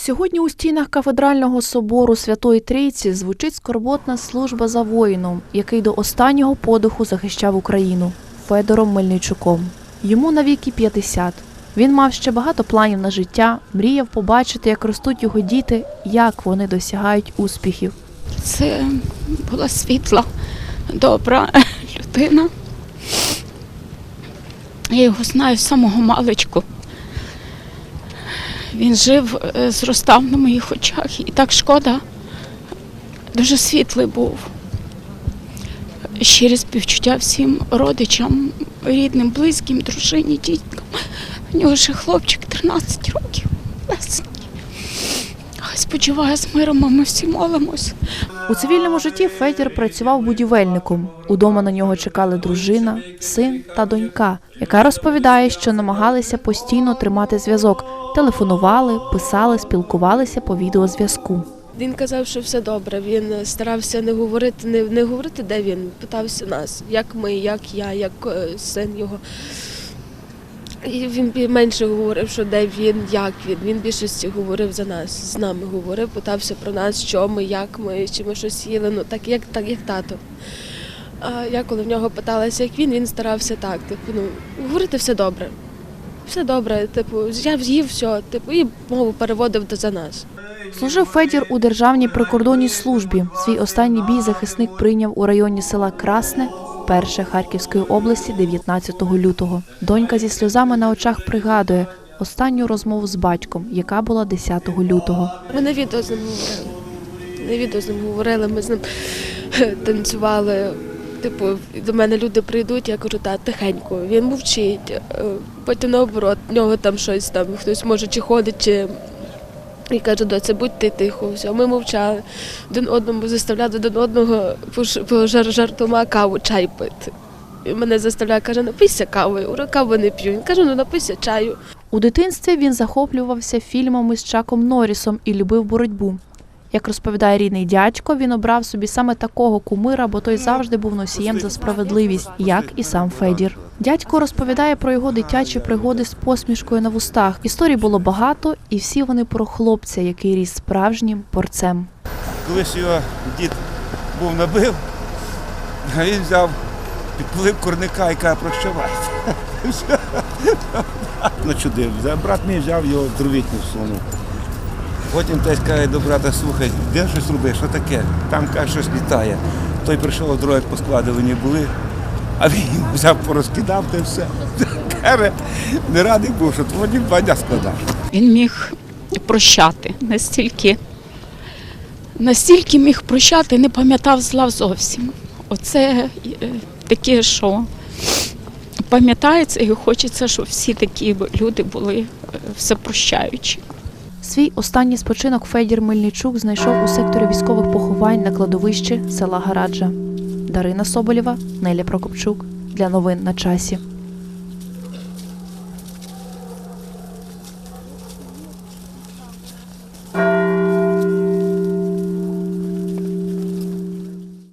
Сьогодні у стінах кафедрального собору Святої Трійці звучить скорботна служба за воїном, який до останнього подиху захищав Україну Федором Мельничуком. Йому навіки 50. Він мав ще багато планів на життя, мріяв побачити, як ростуть його діти, як вони досягають успіхів. Це була світла, добра людина. Я його знаю з самого маличку. Він жив, е, зростав на моїх очах, і так шкода, дуже світлий був. Щирі співчуття всім родичам, рідним, близьким, дружині, діткам. У нього ще хлопчик 13 років. Спочиває з миром, а ми всі молимось. У цивільному житті Федір працював будівельником. Удома на нього чекали дружина, син та донька, яка розповідає, що намагалися постійно тримати зв'язок, телефонували, писали, спілкувалися по відеозв'язку. Він казав, що все добре. Він старався не говорити, не, не говорити, де він. Питався нас, як ми, як я, як е, син його. І він менше говорив, що де він, як він. Він більшості говорив за нас, з нами говорив, питався про нас, що ми, як ми, чи ми щось їли. Ну так як так, як тато. А я коли в нього питалася, як він, він старався так, типу, ну, говорити все добре. Все добре, типу, я з'їв все, типу, і мову переводив за нас. Служив Федір у державній прикордонній службі. Свій останній бій захисник прийняв у районі села Красне, перше Харківської області, 19 лютого. Донька зі сльозами на очах пригадує останню розмову з батьком, яка була 10 лютого. Ми на відео з ним говорили. На відео з ним говорили, ми з ним танцювали. Типу, до мене люди прийдуть, я кажу, та тихенько, він мовчить. Е, Потім наоборот, в нього там щось там, хтось може чи ходить, чи. І каже, доця, будь ти тихо, все. Ми мовчали. Один одному заставляли один одного пожар жартома каву, чай пити. І мене заставляє, каже, напийся кавою, Ура, каву не п'ю. Він каже, ну напийся чаю. У дитинстві він захоплювався фільмами з Чаком Норрісом і любив боротьбу. Як розповідає рідний дядько, він обрав собі саме такого кумира, бо той завжди був носієм за справедливість, як і сам Федір. Дядько розповідає про його дитячі пригоди з посмішкою на вустах. Історій було багато, і всі вони про хлопця, який ріс справжнім порцем. Колись його дід був набив, він взяв, підпалив курника і каже, прощавайте. І все. Начудив. Брат мій взяв його в дровітню всунув. Потім той каже до брата, слухай, де щось робиш, що таке? Там каже, щось літає. Той прийшов, дрова поскладені були, а він взяв, порозкидав та все. Каже, не радий був, що твої два складав. Він міг прощати настільки, настільки міг прощати, не пам'ятав зла зовсім. Оце е, таке, що пам'ятається і хочеться, щоб всі такі люди були е, всепрощаючі. Свій останній спочинок Федір Мельничук знайшов у секторі військових поховань на кладовищі села Гараджа. Дарина Соболєва, Неля Прокопчук для новин на часі.